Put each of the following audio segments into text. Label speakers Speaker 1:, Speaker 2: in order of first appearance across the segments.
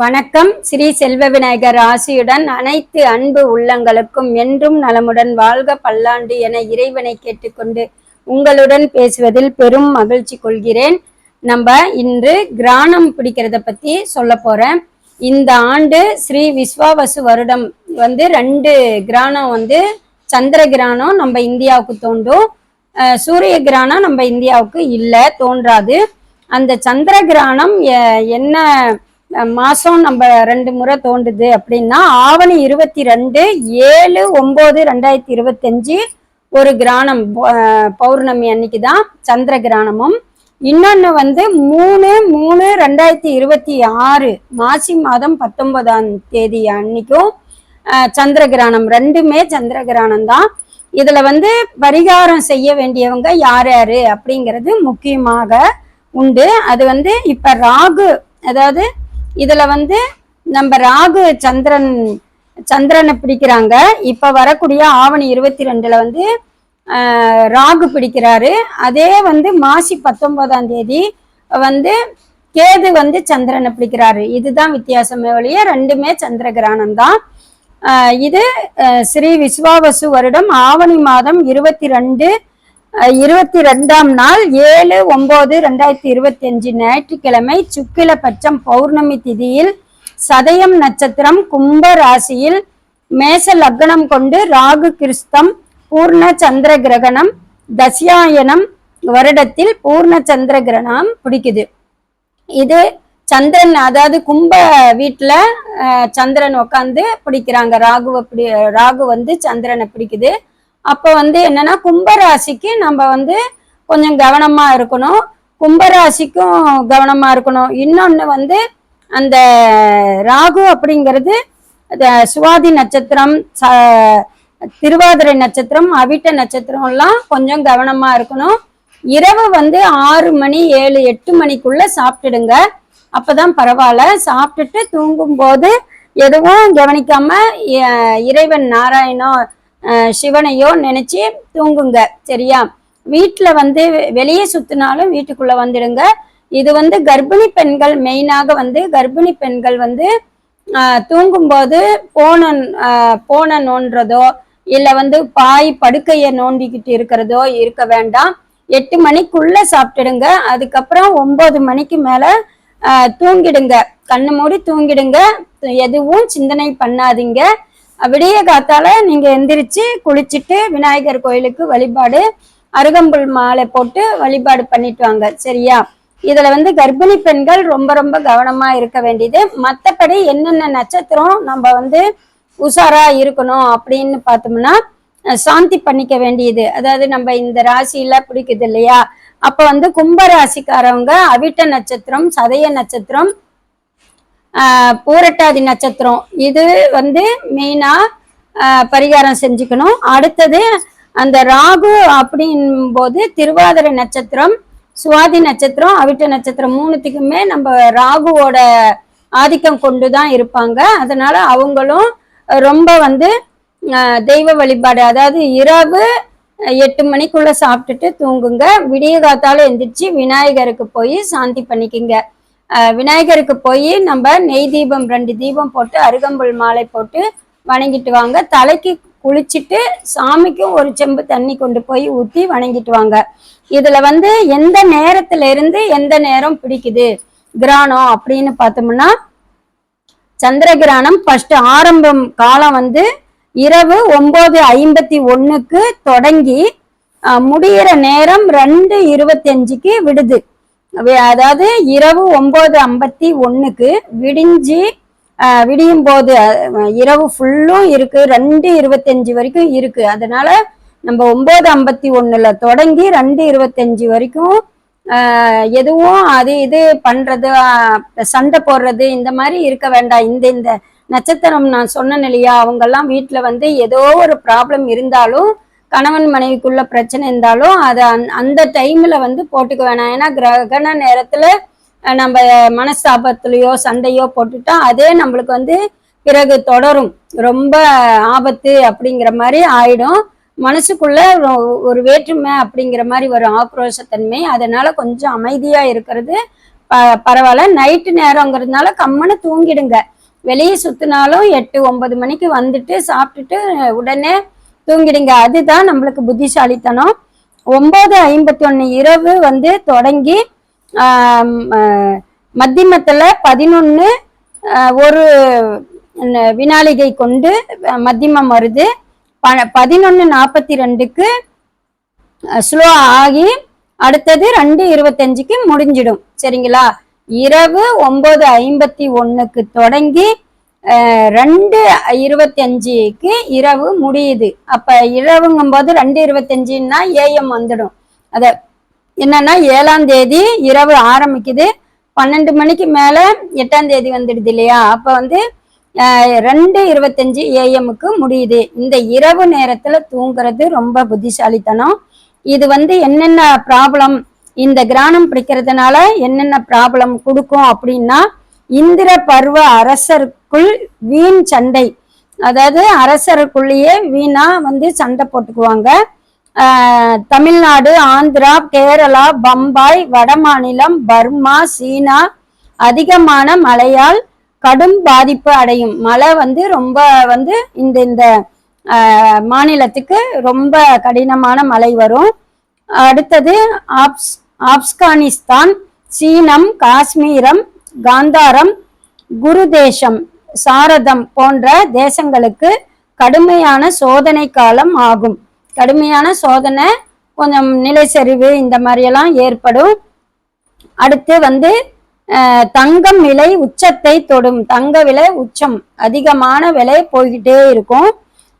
Speaker 1: வணக்கம். ஸ்ரீ செல்வ விநாயகர் ஆசியுடன் அனைத்து அன்பு உள்ளங்களுக்கும் என்றும் நலமுடன் வாழ்க பல்லாண்டு என இறைவனை கேட்டுக்கொண்டு உங்களுடன் பேசுவதில் பெரும் மகிழ்ச்சி கொள்கிறேன். நம்ம இன்று கிராணம் பிடிக்கிறத பத்தி சொல்ல போறேன். இந்த ஆண்டு ஸ்ரீ விஸ்வாவசு வருடம் வந்து ரெண்டு கிராணம் வந்து சந்திர கிரானம் நம்ம இந்தியாவுக்கு தோன்றும். சூரிய கிரானம் நம்ம இந்தியாவுக்கு இல்லை தோன்றாது. அந்த சந்திர கிரானம் என்ன மாசம் நம்ம ரெண்டு முறை தோண்டுது அப்படின்னா ஆவணி இருபத்தி ரெண்டு ஏழு ஒன்பது ரெண்டாயிரத்தி இருபத்தஞ்சு ஒரு கிராணம் பௌர்ணமி அன்னைக்கு தான் சந்திர கிராணமும். இன்னொன்று வந்து மூணு மூணு ரெண்டாயிரத்தி இருபத்தி ஆறு மாசி மாதம் பத்தொன்பதாம் தேதி அன்னைக்கும் சந்திர கிரானம் ரெண்டுமே சந்திர கிரானம் தான் இதில் வந்து பரிகாரம் செய்ய வேண்டியவங்க யார் யார் அப்படிங்கிறது முக்கியமாக உண்டு. அது வந்து இப்போ ராகு அதாவது இதுல வந்து நம்ம ராகு சந்திரன் சந்திரனை பிடிக்கிறாங்க. இப்ப வரக்கூடிய ஆவணி இருபத்தி ரெண்டுல வந்து ராகு பிடிக்கிறாரு. அதே வந்து மாசி பத்தொன்பதாம் தேதி வந்து கேது வந்து சந்திரனை பிடிக்கிறாரு. இதுதான் வித்தியாசமே ஒழிய ரெண்டுமே சந்திர கிரகணம் தான். இது ஸ்ரீ விஸ்வாவசு வருடம் ஆவணி மாதம் இருபத்தி ரெண்டு இருபத்தி ரெண்டாம் நாள் ஏழு ஒன்பது ரெண்டாயிரத்தி இருபத்தி அஞ்சு ஞாயிற்றுக்கிழமை சுக்கில பட்சம் பௌர்ணமி திதியில் சதயம் நட்சத்திரம் கும்ப ராசியில் மேச லக்னம் கொண்டு ராகு கிறிஸ்தம் பூர்ண சந்திர கிரகணம் தசியாயனம் வருடத்தில் பூர்ண சந்திர கிரகணம் பிடிக்குது. இது சந்திரன் அதாவது கும்ப வீட்டில் சந்திரன் உட்காந்து பிடிக்கிறாங்க. ராகுவை பிடி ராகு வந்து சந்திரனை பிடிக்குது. அப்போ வந்து என்னன்னா கும்பராசிக்கு நம்ம வந்து கொஞ்சம் கவனமா இருக்கணும். கும்பராசிக்கும் கவனமா இருக்கணும். இன்னொன்னு வந்து அந்த ராகு அப்படிங்கிறது சுவாதி நட்சத்திரம் ச- திருவாதிரை நட்சத்திரம் அவிட்ட நட்சத்திரம் எல்லாம் கொஞ்சம் கவனமா இருக்கணும். இரவு வந்து ஆறு மணி ஏழு எட்டு மணிக்குள்ள சாப்பிட்டுடுங்க. அப்பதான் பரவாயில்ல. சாப்பிட்டுட்டு தூங்கும்போது எதுவும் கவனிக்காம இறைவன் நாராயணம் சிவனையோ நினைச்சு தூங்குங்க. சரியா? வீட்டில் வந்து வெளியே சுத்தினாலும் வீட்டுக்குள்ள வந்துடுங்க. இது வந்து கர்ப்பிணி பெண்கள் மெயினாக வந்து கர்ப்பிணி பெண்கள் வந்து தூங்கும்போது போன போன நோண்டுறதோ இல்லை வந்து பாய் படுக்கையை நோண்டிக்கிட்டு இருக்கிறதோ இருக்க வேண்டாம். எட்டு மணிக்குள்ள சாப்பிட்டுடுங்க. அதுக்கப்புறம் ஒன்பது மணிக்கு மேல தூங்கிடுங்க. கண்ணு மூடி தூங்கிடுங்க. எதுவும் சிந்தனை பண்ணாதீங்க. விடிய காத்தால நீங்க எந்திரிச்சு குளிச்சுட்டு விநாயகர் கோயிலுக்கு வழிபாடு அருகம்புல் மாலை போட்டு வழிபாடு பண்ணிட்டு வாங்க சரியா? இதுல வந்து கர்ப்பிணி பெண்கள் ரொம்ப ரொம்ப கவனமா இருக்க வேண்டியது. மத்தபடி என்னென்ன நட்சத்திரம் நம்ம வந்து உஷாரா இருக்கணும் அப்படின்னு பார்த்தோம்னா சாந்தி பண்ணிக்க வேண்டியது. அதாவது நம்ம இந்த ராசியில பிடிக்குது இல்லையா? அப்ப வந்து கும்ப ராசிக்காரவங்க அவிட்ட நட்சத்திரம் சதய நட்சத்திரம் பூரட்டாதி நட்சத்திரம். இது வந்து மெயினா பரிகாரம் செஞ்சுக்கணும். அடுத்தது அந்த ராகு அப்படின் போது திருவாதிரை நட்சத்திரம் சுவாதி நட்சத்திரம் அவிட்ட நட்சத்திரம் மூணுத்துக்குமே நம்ம ராகுவோட ஆதிக்கம் கொண்டு தான் இருப்பாங்க. அதனால அவங்களும் ரொம்ப வந்து தெய்வ வழிபாடு அதாவது இரவு எட்டு மணிக்குள்ள சாப்பிட்டுட்டு தூங்குங்க. விடிய காத்தால எந்திரிச்சு விநாயகருக்கு போய் சாந்தி பண்ணிக்கங்க. விநாயகருக்கு போய் நம்ம நெய் தீபம் ரெண்டு தீபம் போட்டு அருகம்புல் மாலை போட்டு வணங்கிட்டு வாங்க. தலைக்கு குளிச்சுட்டு சாமிக்கும் ஒரு செம்பு தண்ணி கொண்டு போய் ஊற்றி வணங்கிட்டு வாங்க. இதுல வந்து எந்த நேரத்துல இருந்து எந்த நேரம் பிடிக்குது? கிரானம் அப்படின்னு பார்த்தோம்னா சந்திர கிரகணம் ஃபர்ஸ்ட் ஆரம்பம் காலம் வந்து இரவு ஒன்பது ஐம்பத்தி ஒன்றுக்கு தொடங்கி முடிகிற முடியிற நேரம் ரெண்டு இருபத்தஞ்சுக்கு விடுது. அதாவது இரவு ஒன்பது ஐம்பத்தி ஒன்றுக்கு விடிஞ்சு விடியும் போது இரவு ஃபுல்லும் இருக்கு. ரெண்டு இருபத்தஞ்சு வரைக்கும் இருக்கு. அதனால நம்ம ஒன்பது ஐம்பத்தி ஒண்ணுல தொடங்கி ரெண்டு இருபத்தஞ்சு வரைக்கும் எதுவும் அது இது பண்றது சண்டை போடுறது இந்த மாதிரி இருக்க வேண்டாம். இந்த இந்த நட்சத்திரம் நான் சொன்னேன் இல்லையா அவங்கெல்லாம் வீட்டுல வந்து ஏதோ ஒரு ப்ராப்ளம் இருந்தாலும் கணவன் மனைவிக்குள்ள பிரச்சனை இருந்தாலும் அதை அந் அந்த டைம்ல வந்து போட்டுக்க வேணாம். ஏன்னா கிரகண நேரத்துல நம்ம மனஸ்தாபத்திலையோ சண்டையோ போட்டுட்டா அதே நம்மளுக்கு வந்து பிறகு தொடரும். ரொம்ப ஆபத்து அப்படிங்கிற மாதிரி ஆயிடும். மனசுக்குள்ள ஒரு- வேற்றுமை அப்படிங்கிற மாதிரி வரும். ஆக்ரோஷத்தன்மை அதனால கொஞ்சம் அமைதியா இருக்கிறது ப பரவாயில்ல. நைட்டு நேரங்கிறதுனால கம்முன்னு தூங்கிடுங்க. வெளியே சுத்தினாலும் எட்டு ஒன்பது மணிக்கு வந்துட்டு சாப்பிட்டுட்டு உடனே தூங்கிடுங்க. அதுதான் நம்மளுக்கு புத்திசாலித்தனம். ஒன்பது ஐம்பத்தி ஒன்று இரவு வந்து தொடங்கி மத்தியமத்தில் பதினொன்று ஒரு வினாளிகை கொண்டு மத்தியமம் வருது. ப பதினொன்று நாற்பத்தி ரெண்டுக்கு ஸ்லோ ஆகி அடுத்தது ரெண்டு இருபத்தஞ்சுக்கு முடிஞ்சிடும். சரிங்களா? இரவு ஒன்பது ஐம்பத்தி ஒன்றுக்கு தொடங்கி ரெண்டு இருபத்தஞ்சுக்கு இரவு முடியுது. அப்ப இரவுங்கும் போது ரெண்டு இருபத்தஞ்சின்னா ஏஎம் வந்துடும். அத என்னன்னா ஏழாம் தேதி இரவு ஆரம்பிக்குது. பன்னெண்டு மணிக்கு மேல எட்டாம் தேதி வந்துடுது இல்லையா? அப்ப வந்து ரெண்டு இருபத்தஞ்சு ஏஎம்க்கு முடியுது. இந்த இரவு நேரத்துல தூங்குறது ரொம்ப புத்திசாலித்தனம். இது வந்து என்னென்ன ப்ராப்ளம் இந்த கிராணம் பிடிக்கிறதுனால என்னென்ன ப்ராப்ளம் கொடுக்கும் அப்படின்னா இந்திர பருவ அரசருக்குள் வீண் சண்டை. அதாவது அரசருக்குள்ளேயே வீணா வந்து சண்டை போட்டுக்குவாங்க. தமிழ்நாடு ஆந்திரா கேரளா பம்பாய் வடமாநிலம் பர்மா சீனா அதிகமான மழையால் கடும் பாதிப்பு அடையும். மழை வந்து ரொம்ப வந்து இந்த இந்த மாநிலத்துக்கு ரொம்ப கடினமான மழை வரும். அடுத்தது ஆப்ஸ் ஆப்கானிஸ்தான் சீனம் காஷ்மீரம் காந்தாரம் குருதேசம். சாரதம் போன்ற தேசங்களுக்கு கடுமையான சோதனை காலம் ஆகும். கடுமையான சோதனை கொஞ்சம் நிலைச்சரிவு இந்த மாதிரியெல்லாம் ஏற்படும். அடுத்து வந்து தங்கம் விலை உச்சத்தை தொடும். தங்க விலை உச்சம் அதிகமான விலை போய்கிட்டே இருக்கும்.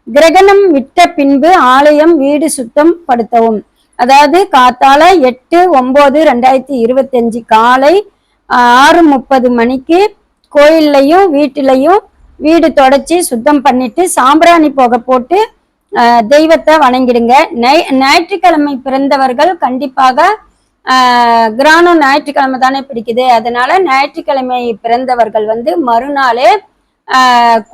Speaker 1: கிரகணம் விட்ட பின்பு ஆலயம் வீடு சுத்தம் படுத்தவும். அதாவது காத்தால எட்டு ஒன்பது ரெண்டாயிரத்தி இருபத்தஞ்சு காலை ஆறு முப்பது மணிக்கு கோயில்லையும் வீட்டிலையும் வீடு தொடச்சி சுத்தம் பண்ணிட்டு சாம்பிராணி போக போட்டு தெய்வத்தை வணங்கிடுங்க. நை ஞாயிற்றுக்கிழமை பிறந்தவர்கள் கண்டிப்பாக கிரானம் ஞாயிற்றுக்கிழமை தானே பிடிக்குது. அதனால ஞாயிற்றுக்கிழமை பிறந்தவர்கள் வந்து மறுநாளே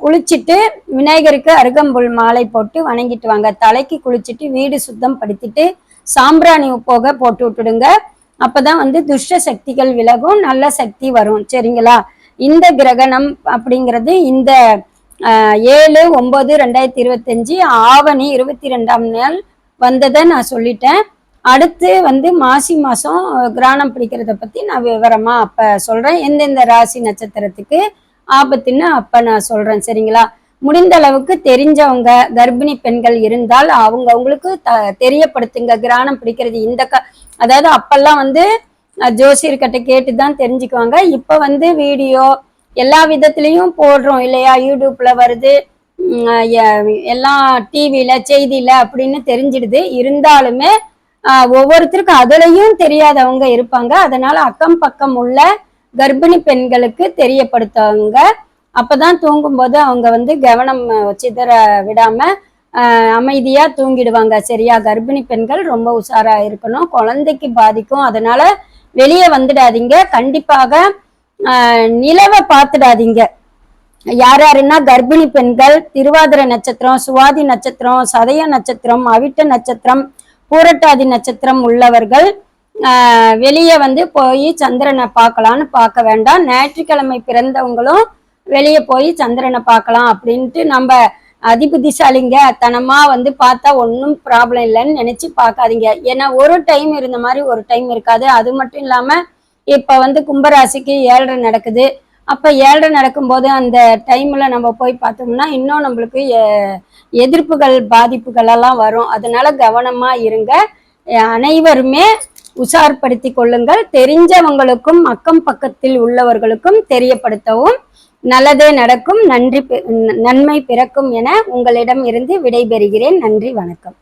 Speaker 1: குளிச்சுட்டு குளிச்சிட்டு விநாயகருக்கு அருகம்புல் மாலை போட்டு வணங்கிட்டு வாங்க. தலைக்கு குளிச்சிட்டு வீடு சுத்தம் படுத்திட்டு சாம்பிராணி போக போட்டு விட்டுடுங்க. அப்பதான் வந்து துஷ்ட சக்திகள் விலகும் நல்ல சக்தி வரும். சரிங்களா? இந்த கிரகணம் அப்படிங்கிறது இந்த ஏழு ஒன்பது ரெண்டாயிரத்தி இருபத்தஞ்சு ஆவணி இருபத்தி ரெண்டாம் நாள் வந்ததை நான் சொல்லிட்டேன். அடுத்து வந்து மாசி மாதம் கிராணம் பிடிக்கிறத பற்றி நான் விவரமாக அப்போ சொல்கிறேன் எந்தெந்த ராசி நட்சத்திரத்துக்கு ஆபத்துன்னு அப்போ நான் சொல்கிறேன் சரிங்களா? முடிந்த அளவுக்கு தெரிஞ்சவங்க கர்ப்பிணி பெண்கள் இருந்தால் அவங்க அவங்களுக்கு த தெரியப்படுத்துங்க. கிராணம் பிடிக்கிறது இந்த க அதாவது அப்பெல்லாம் வந்து ஜோசியர்கிட்ட கேட்டு தான் தெரிஞ்சுக்குவாங்க. இப்போ வந்து வீடியோ எல்லா விதத்துலேயும் போடுறோம் இல்லையா? யூடியூப்பில் வருது. எல்லாம் டிவியில் செய்தியில் அப்படின்னு தெரிஞ்சிடுது. இருந்தாலுமே ஒவ்வொருத்தருக்கும் அதுலேயும் தெரியாதவங்க இருப்பாங்க. அதனால அக்கம் பக்கம் உள்ள கர்ப்பிணி பெண்களுக்கு தெரியப்படுத்துவாங்க அப்பதான் தூங்கும்போது அவங்க வந்து கவனம் சிதற விடாம அமைதியாக அமைதியா தூங்கிடுவாங்க. சரியா? கர்ப்பிணி பெண்கள் ரொம்ப உஷாரா இருக்கணும். குழந்தைக்கு பாதிக்கும். அதனால வெளியே வந்துடாதீங்க. கண்டிப்பாக ஆஹ், நிலவை பார்த்துடாதீங்க. யார் யாருன்னா கர்ப்பிணி பெண்கள் திருவாதிரை நட்சத்திரம் சுவாதி நட்சத்திரம் சதய நட்சத்திரம் அவிட்ட நட்சத்திரம் பூரட்டாதி நட்சத்திரம் உள்ளவர்கள் ஆஹ், வெளியே வந்து போய் சந்திரனை பார்க்கலான்னு பார்க்க வேண்டாம். ஞாயிற்றுக்கிழமை பிறந்தவங்களும் வெளியே போய் சந்திரனை பார்க்கலாம் அப்படின்ட்டு நம்ம அதிபுத்திசாலிங்க தனமா வந்து பார்த்தா ஒன்றும் ப்ராப்ளம் இல்லைன்னு நினைச்சு பார்க்காதீங்க. ஏன்னா ஒரு டைம் இருந்த மாதிரி ஒரு டைம் இருக்காது. அது மட்டும் இல்லாம இப்ப வந்து கும்பராசிக்கு ஏழரை நடக்குது. அப்ப ஏழரை நடக்கும்போது அந்த டைம்ல நம்ம போய் பார்த்தோம்னா இன்னும் நம்மளுக்கு எதிர்ப்புகள் பாதிப்புகள் எல்லாம் வரும். அதனால கவனமா இருங்க. அனைவருமே உஷார்படுத்திக் கொள்ளுங்கள். தெரிஞ்சவங்களுக்கும் அக்கம் பக்கத்தில் உள்ளவர்களுக்கும் தெரியப்படுத்தவும் நல்லதே நடக்கும் நன்றி நன்மை பிறக்கும் என உங்களிடம் இருந்து விடைபெறுகிறேன். நன்றி வணக்கம்.